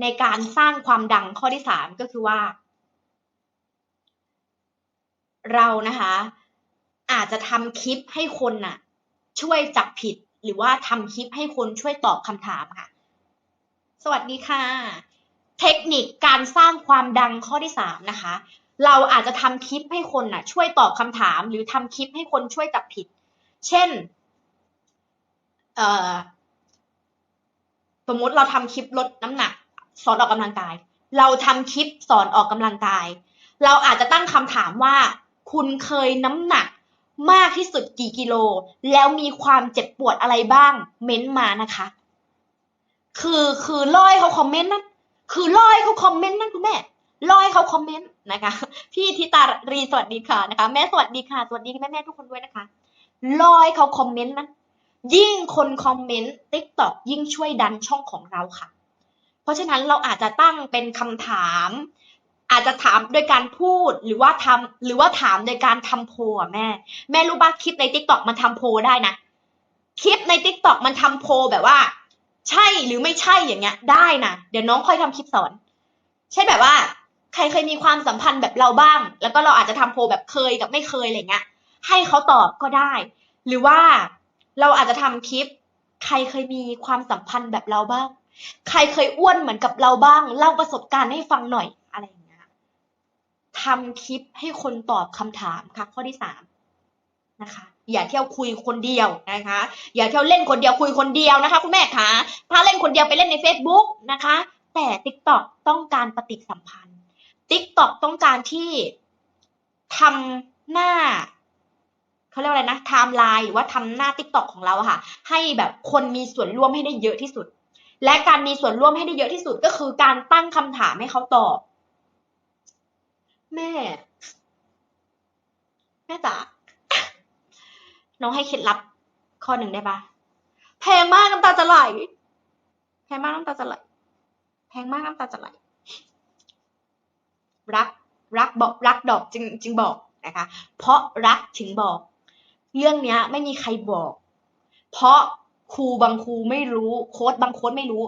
ในการสร้างความดังข้อที่สามก็คือว่า เรานะคะ อาจจะทำคลิปให้คนน่ะ ช่วยจับผิดหรือว่าทำคลิปให้คนช่วยตอบคำถามค่ะ สวัสดีค่ะ เทคนิคการสร้างความดังข้อที่สามนะคะ เราอาจจะทำคลิปให้คนน่ะ ช่วยตอบคำถาม หรือทำคลิปให้คนช่วยจับผิด เช่นเอ่อสมมติเราทำคลิปลดน้ำหนัก สอนออกกำลังกาย เราทำคลิปสอนออกกำลังกาย เราอาจจะตั้งคำถามว่า คุณเคยน้ำหนักมากที่สุดกี่กิโล แล้วมีความเจ็บปวดอะไรบ้าง เม้นต์มานะคะ คือคือล่อให้เขาคอมเมนต์นั่นคือล่อให้เขาคอมเมนต์นั่นคุณแม่ล่อให้เขาคอมเมนต์นะคะ พี่ทิตารีสวัสดีค่ะนะคะ แม่สวัสดีค่ะสวัสดีแม่แม่ทุกคนด้วยนะคะล่อให้เขาคอมเมนต์นั้นยิ่งคนคอมเมนต์ติ๊กต็อกยิ่งช่วยดันช่องของเราค่ะ เพราะฉะนั้นเราอาจจะตั้งเป็นคำถาม อาจจะถามโดยการพูดหรือว่าทำหรือว่าถามโดยการทำโพลอะแม่ แม่รู้ป่ะคลิปในติ๊กต็อกมันทำโพลได้นะคลิปในติ๊กต็อกมันทำโพลแบบว่า ใช่หรือไม่ใช่อย่างเงี้ย ได้นะเดี๋ยวน้องค่อยทำคลิปสอน ใช่แบบว่า ใครเคยมีความสัมพันธ์แบบเราบ้าง แล้วก็เราอาจจะทำโพลแบบเคยกับไม่เคยอะไรเงี้ย ให้เขาตอบก็ได้ หรือว่าเราอาจจะทำคลิป ใครเคยมีความสัมพันธ์แบบเราบ้าง ใครเคยอ้วนเหมือนกับเราบ้าง เล่าประสบการณ์ให้ฟังหน่อยอะไรอย่างเงี้ยทำคลิปให้คนตอบคำถามค่ะข้อที่สามนะคะ อย่าเที่ยวคุยคนเดียวนะคะ อย่าเที่ยวเล่นคนเดียวคุยคนเดียวนะคะ คุณแม่คะถ้าเล่นคนเดียวไปเล่นใน Facebook นะคะ แต่ TikTok ต้องการปฏิสัมพันธ์ TikTok ต้องการที่ทำหน้าเขาเรียกอะไรนะไทม์ไลน์หรือว่าทำหน้า TikTok ของเราค่ะ ให้แบบคนมีส่วนร่วมให้ได้เยอะที่สุด และการมีส่วนร่วมให้ได้เยอะที่สุดก็คือการตั้งคำถามให้เขาตอบ แม่ แม่จ๋าน้องให้เคล็ดลับข้อหนึ่งได้ปะแพงมากน้ำตาจะไหลแพงมากน้ำตาจะไหลแพงมากน้ำตาจะไหลรักรักบอกรักดอกจึงจึงบอกนะคะ เพราะรักถึงบอก เรื่องเนี้ย ไม่มีใครบอก เพราะ ครูบางครูไม่รู้โค้ดบางโค้ดไม่รู้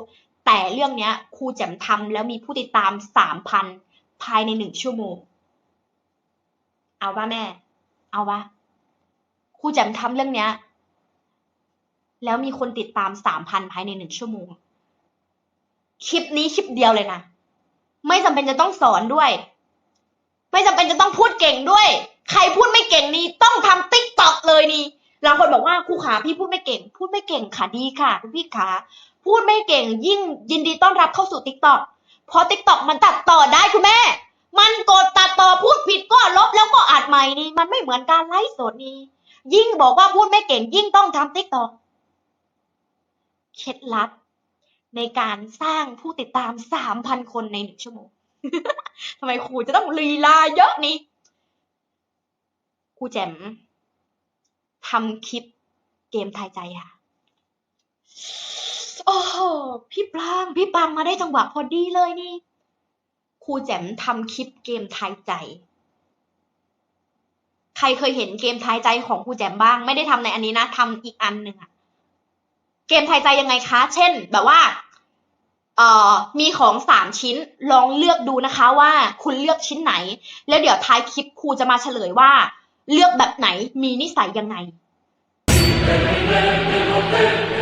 แต่เรื่องเนี้ยครูแจ่มทำแล้วมีผู้ติดตามสามพันภายในหนึ่งชั่วโมง เอาป่ะแม่ เอาป่ะครูแจ่มทำเรื่องเนี้ย แล้วมีคนติดตามสามพันภายในหนึ่งชั่วโมง คลิปนี้คลิปเดียวเลยนะ ไม่จำเป็นจะต้องสอนด้วย ไม่จำเป็นจะต้องพูดเก่งด้วย ใครพูดไม่เก่งนี่ต้องทำติ๊กต็อกเลยนี่บาง คนบอกว่าครูขาพี่พูดไม่เก่ง พูดไม่เก่งค่ะดีค่ะคุณพี่ขาพูดไม่เก่งยิ่งยินดีต้อนรับเข้าสู่ติ๊กต็อกเพราะติ๊กต็อกมันตัดต่อได้คุณแม่ มันกดตัดต่อพูดผิดก็ลบแล้วก็อัดใหม่นี่มันไม่เหมือนการไลฟ์สดนี่ยิ่งบอกว่าพูดไม่เก่งยิ่งต้องทำติ๊กต็อกเคล็ดลับในการสร้างผู้ติดตามสามพันคนในหนึ่งชั่วโมงทำไมครูจะต้องลีลาเยอะนี่ครูแจ่มทำคลิป เกมทายใจค่ะ โอ้โหพี่ปราง พี่ปรางมาได้จังหวะพอดีเลยนี่ ครูแจ่มทำคลิปเกมทายใจ ใครเคยเห็นเกมทายใจของครูแจ่มบ้าง ไม่ได้ทำในอันนี้นะทำอีกอันหนึ่งอะเกมทายใจยังไงคะ เช่น แบบว่า เอ่อ มีของสามชิ้น ลองเลือกดูนะคะว่าคุณเลือกชิ้นไหน แล้วเดี๋ยวท้ายคลิปครูจะมาเฉลยว่า เลือกแบบไหน มีนิสัยยังไง Amen.